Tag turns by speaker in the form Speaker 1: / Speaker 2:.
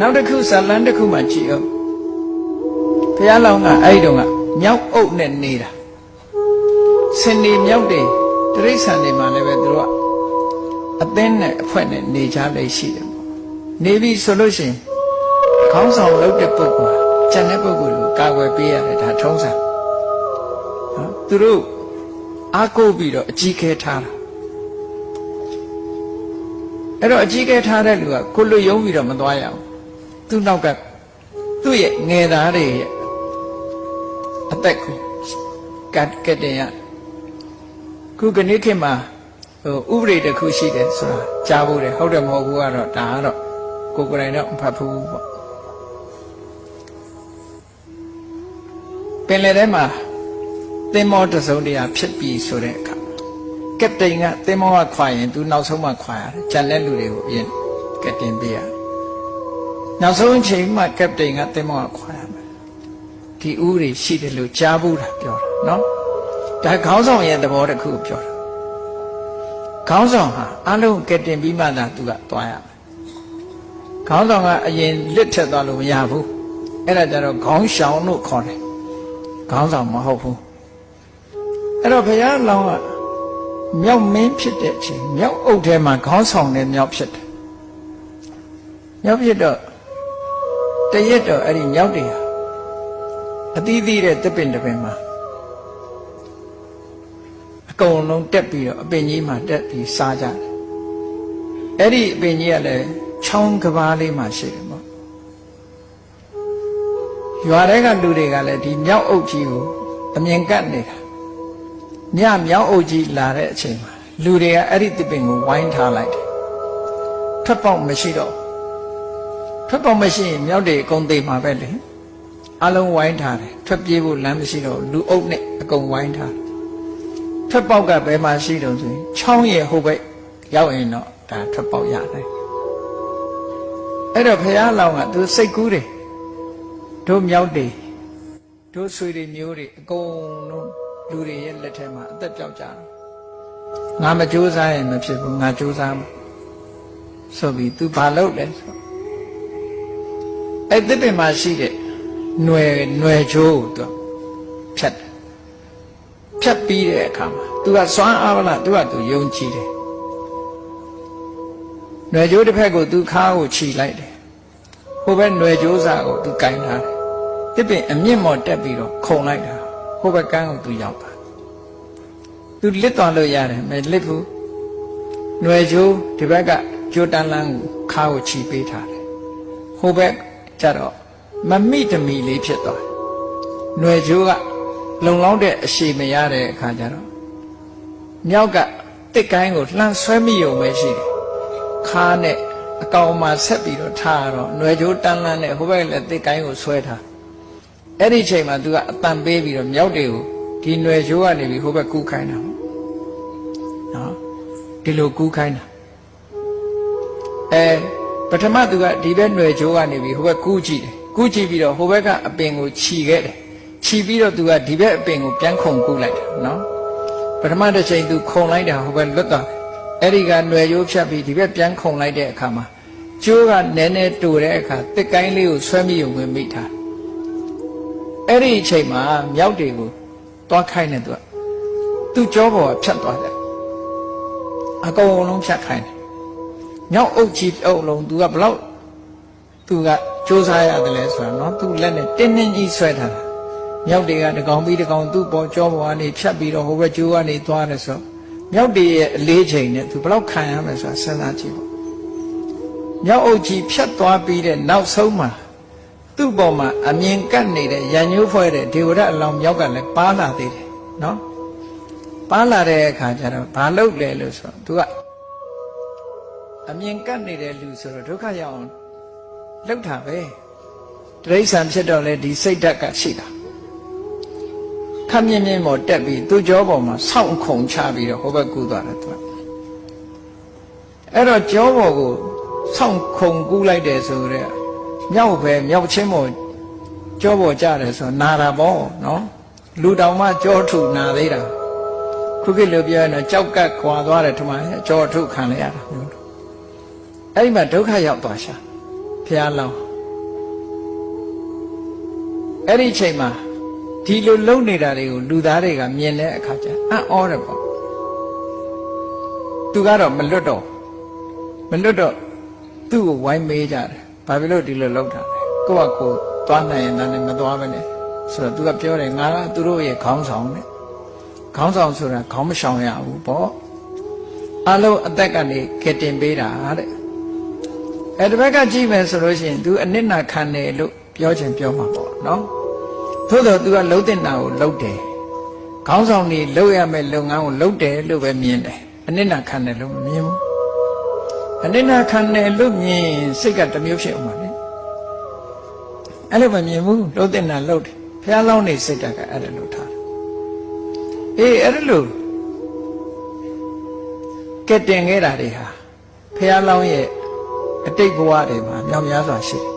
Speaker 1: နောက်တစ်ခုဇာလန်းတစ်ခုမှကြည့်အောင်ဘုရားလောင်းကအဲ့ဒီတော့ကမြောက်အုပ်နဲ့နေတာစင်နေမြောက်တွေတိရစ္ဆာန်တွေမှလည်းပဲသူတို့ကအသင်းနဲ့အဖွဲ့နဲ့နေကြလေရှိတယ်ပေါ့နေပြီဆိုလို့ရှိရင်ခေါင်းဆောင်လုပ်တဲ့ပုဂ္ဂိုလ်ကျန်တဲ့ပုဂ္ဂိုလ်ကိုကာကွယ်ပေးရတယ်ဒါထုံးစံနော်သူတို့အားကိုးပြီးတော့အကြီးခဲထားတာအဲ့တော့အကြီးခဲထားတဲ့လူကကိုလွတ်ယုံပြီးတော့မသွားရအောင် သူ့နောက်ကသူ့ရဲ့ငယ်သားတွေရဲ့အသက်ကိုကတ်ကတ်တင်ရခုကနေ့ခေတ်မှာဟိုဥပဒေတစ်ခုရှိတယ်ဆိုတာကြားဖို့တယ်ဟုတ်တယ်မဟုတ်ဘူးကတော့ဒါကတော့ကိုယ်ကိုယ်တိုင်တော့မဖတ်ဘူးပေါ့ပင်လယ်ထဲမှာသင်္ဘောတစ်စုံတရာဖြစ်ပြီးဆိုတဲ့အခါကပတိန်ကသင်္ဘောကခွာရင်သူနောက်ဆုံးမှခွာရတယ်ကြံတဲ့လူတွေကိုအရင်ကပတင်ပေးရတယ် နောက်ဆုံးအချိန်မှကပတိန်ကသင်္ဘောကခွာရမယ်ဒီဥပဒေရှိတယ်လို့ကြားဘူးတာပြောတာနော်ဒါခေါင်းဆောင်ရဲ့သဘောတစ်ခုကိုပြောတာခေါင်းဆောင်ဟာအလုံးကတင်ပြီးမှသာသူကသွားရမယ်ခေါင်းဆောင်ကအရင်လစ်ထက်သွားလို့မရဘူးအဲ့ဒါကြတော့ခေါင်းရှောင်လို့ခေါ်တယ်ခေါင်းဆောင်မဟုတ်ဘူးအဲ့တော့ဘုရားလောင်းကမြောက်မင်းဖြစ်တဲ့အချိန်မြောက်အုပ်ထဲမှာခေါင်းဆောင်တဲ့မြောက်ဖြစ်တယ်မြောက်ဖြစ်တော့ တရက်တော့အဲ့ဒီမြောက်တွေဟာအသီးသီးတဲ့တပင်တပင်မှာအကုန်လုံးတက်ပြီးတော့အပင်ကြီးမှာတက်ပြီးစားကြတယ်အဲ့ဒီအပင်ကြီးကလည်းချောင်းကဘာလေးမှာရှိတယ်ပေါ့ရွာထဲကလူတွေကလည်းဒီမြောက်အုပ်ကြီးကိုအမြင်ကပ်နေတာညမြောက်အုပ်ကြီးလာတဲ့အချိန်မှာလူတွေကအဲ့ဒီတပင်ကိုဝိုင်းထားလိုက်တယ်ထွက်ပေါက်မရှိတော့ ထွက်ပေါက်မရှိရင်မြောက်တွေအကုန်သိမှာပဲလေအလုံးဝိုင်းထားတယ်ထွက်ပြေးဖို့လမ်းမရှိတော့လူအုပ်နဲ့အကုန်ဝိုင်းထားတယ်ထွက်ပေါက်ကဘယ်မှာရှိတော့ဆိုရင်ချောင်းရဲ့ဟိုဘက်ရောက်ရင်တော့ဒါထွက်ပေါက်ရတယ်အဲ့တော့ဘုရားလောင်းကသူစိတ်ကူးတယ်တို့မြောက်တွေတို့ဆွေတွေမျိုးတွေအကုန်လုံးလူတွေရဲ့လက်ထဲမှာအသက်ပြောက်ကြတယ်ငါမကြိုးစားရင်မဖြစ်ဘူးငါကြိုးစားမယ်ဆိုပြီး तू ဘာလုပ်လဲဆို အဲ့ဒီပင်မှာရှိတဲ့ຫນွယ်ຫນွယ်ချိုးကို तू ဖြတ်တယ်ဖြတ်ပြီးတဲ့အခါမှာ तू ကစွမ်းအားဗလား तू က तू ယုံကြည်တယ်ຫນွယ်ချိုးတစ်ဖက်ကို तू ခါကိုခြိလိုက်တယ်ဟိုဘက်ຫນွယ်ချိုးစာကို तू ကင်ထားတယ်ဒီပင်အမြင့်မော်တက်ပြီးတော့ခုံလိုက်တာဟိုဘက်ကန်းကို तू ရောက်တာ तू လစ်သွားလို့ရတယ်မလစ်ဘူးຫນွယ်ချိုးဒီဘက်ကကြိုတန်းလန်းကိုခါကိုခြိပေးထားတယ်ဟိုဘက် ကျတော့မမိတမီလေးဖြစ်သွားတယ်ຫນွယ်ချိုးကလုံလောက်တဲ့အရှိမရတဲ့အခါကျတော့မြောက်ကတစ်ကိုင်းကိုလှမ်းဆွဲမိုံပဲရှိတယ်ခါနဲ့အကောင်မှာဆက်ပြီးတော့ထားရတော့ຫນွယ်ချိုးတန်းလန်းနဲ့ဟိုဘက်လည်းတစ်ကိုင်းကိုဆွဲထားအဲ့ဒီချိန်မှာ तू ကအတန်ပေးပြီးတော့မြောက်တွေကိုဒီຫນွယ်ချိုးကနေပြီးဟိုဘက်ကူးခိုင်းတာပေါ့နော်ဒီလိုကူးခိုင်းတာအဲ ပထမသူကဒီဘက်ຫນွယ်ချိုးကနေပြီးဟိုဘက်ကူးကြည့်တယ်ကူးကြည့်ပြီးတော့ဟိုဘက်ကအပင်ကိုခြီခဲ့တယ်ခြီပြီးတော့သူကဒီဘက်အပင်ကိုပြန်ခုန်ကူးလိုက်တယ်နော်ပထမတစ်ချိန်သူခုန်လိုက်တာဟိုဘက်လွတ်သွားအဲ့ဒီကຫນွယ်ချိုးဖြတ်ပြီးဒီဘက်ပြန်ခုန်လိုက်တဲ့အခါမှာကျိုးကနည်းနည်းတူတဲ့အခါတစ်ကိုင်းလေးကိုဆွဲမိုံဝင်မိတာအဲ့ဒီအချိန်မှာမြောက်တွေကိုတွားခိုင်းနေသူကသူ့ကြောပေါ်ကဖြတ်သွားတယ်အကုန်လုံးဖြတ်ခိုင်းတယ် မြောက်အုပ်ကြီးအုပ်လုံး तू ကဘလောက် तू ကစူးစမ်းရတယ်လဲဆိုတာနော် तू လက်နဲ့တင်းတင်းကြီးဆွဲထားတာမြောက်တွေကတကောင်ပြီးတကောင်သူ့ပေါ်ကြောပေါ်ကနေဖြတ်ပြီးတော့ဟိုဘက်ကျိုးကနေသွားတယ်ဆိုမြောက်တွေရဲ့အလေးချိန်နဲ့ तू ဘလောက်ခံရမယ်ဆိုတာစဉ်းစားကြည့်ပေါ့မြောက်အုပ်ကြီးဖြတ်သွားပြီးတဲ့နောက်ဆုံးမှာသူ့ပေါ်မှာအမြင်ကပ်နေတဲ့ရန်ညိုးဖွဲ့တဲ့ဒေဝရအလောင်းမြောက်ကလည်းပါလာသေးတယ်နော်ပါလာတဲ့အခါကျတော့ဘာလုပ်လဲလို့ဆိုတော့ तू က အမြင်ကပ်နေတဲ့လူဆိုတော့ဒုက္ခရောက်အောင်လှုပ်တာပဲတရိษံဖြစ်တော့လေဒီစိတ်ဓာတ်ကရှိတာခမ်းမြင့်မြင့်ပေါ်တက်ပြီးသူ့ကြောပေါ်မှာဆောင့်ခုံချပြီးတော့ဟိုဘက်ကူးသွားတယ်သူကအဲ့တော့ကြောပေါ်ကိုဆောင့်ခုံကူးလိုက်တယ်ဆိုတော့မြောက်ပဲမြောက်ချင်းပေါ်ကြောပေါ်ကြတယ်ဆိုနာတာပေါ့နော်လူတောင်မှကြောထုနာသေးတာခုခေတ်လိုပြောရင်တော့ကြောက်ကတ်ခွာသွားတယ်ထမကြောထုခံလိုက်ရတာ အဲ့ဒီမှာဒုက္ခရောက်သွားရှာဘုရားလောင်းအဲ့ဒီအချိန်မှာဒီလိုလုံနေတာတွေကိုလူသားတွေကမြင်တဲ့အခါကျအံ့ဩတယ်ပေါ့သူကတော့မလွတ်တော့မလွတ်တော့သူ့ကိုဝိုင်းမေးကြတယ်ဘာဖြစ်လို့ဒီလိုလုပ်တာလဲကိုယ့်ကကိုယ်သွားနိုင်ရင်လည်းမသွားပဲနဲ့ဆိုတော့သူကပြောတယ်ငါကသူတို့ရဲ့ခေါင်းဆောင်နဲ့ခေါင်းဆောင်ဆိုတာခေါင်းမရှောင်ရဘူးပေါ့အလုံးအသက်ကနေကယ်တင်ပေးတာတဲ့ အဲ့ဒီဘက်ကကြည့်မယ်ဆိုလို့ရှိရင် तू အနစ်နာခံတယ်လို့ပြောချင်ပြောမှာပေါ့နော်သို့တော့ तू ကလှုပ်တင်တာကိုလှုပ်တယ်ခေါင်းဆောင်နေလှုပ်ရမယ့်လုပ်ငန်းကိုလှုပ်တယ်လို့ပဲမြင်တယ်အနစ်နာခံတယ်လို့မမြင်ဘူးအနစ်နာခံတယ်လို့မြင်ရင်စိတ်ကတစ်မျိုးဖြစ်အောင်ပါလေအဲ့လိုမမြင်ဘူးလှုပ်တင်တာလှုပ်တယ်ဘုရားလောင်းနေစိတ်ကအဲ့ဒါလို့ထားတယ်အေးအဲ့ဒါလို့ကဲတင်ခဲ့တာတွေဟာဘုရားလောင်းရဲ့ အတိတ်ဘဝတွေမှာမြောက်များစွာရှိတယ်